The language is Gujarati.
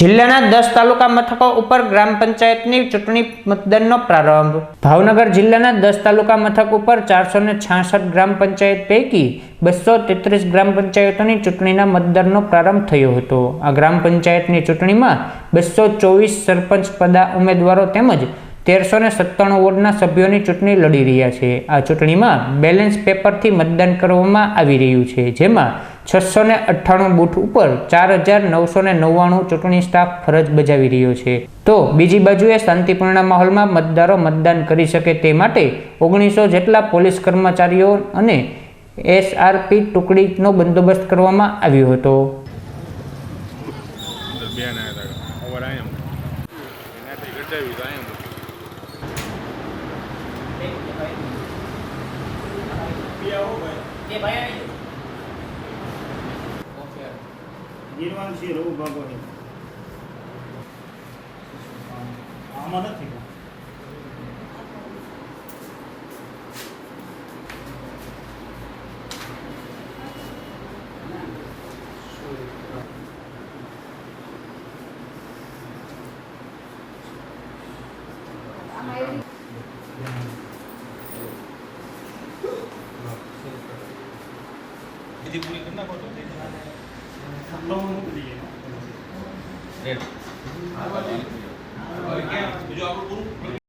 જિલ્લાના દસ તાલુકા મથકો ઉપર ગ્રામ પંચાયતની ચૂંટણી મતદાનનો પ્રારંભ. ભાવનગર જિલ્લાના દસ તાલુકા મથક ઉપર ચારસો ને છાસઠ ગ્રામ પંચાયત પૈકી બસો તેત્રીસ ગ્રામ પંચાયતોની ચૂંટણીના મતદાનનો પ્રારંભ થયો હતો. આ ગ્રામ પંચાયતની ચૂંટણીમાં બસો ચોવીસ સરપંચ પદા ઉમેદવારો તેમજ તેરસો ને સત્તાણું વોર્ડના સભ્યોની ચૂંટણી લડી રહ્યા છે. આ ચૂંટણીમાં બેલેન્સ પેપરથી મતદાન કરવામાં આવી રહ્યું છે, જેમાં છસો ને અઠ્ઠાણું બૂથ ઉપર ચાર હજાર નવસો ને નવ્વાણું ચૂંટણી સ્ટાફ ફરજ બજાવી રહ્યો છે. તો બીજી બાજુએ શાંતિપૂર્ણ માહોલમાં મતદારો મતદાન કરી શકે તે માટે ઓગણીસો જેટલા પોલીસ કર્મચારીઓ અને એસઆરપી ટુકડીનો બંદોબસ્ત કરવામાં આવ્યો હતો. અંદર નિર્વાણ છે રઘુ બાબો આમાં નથી વિધિ પૂરી કરી નાખો તો તો મોકલી રેડ બીજું આપણું પૂરું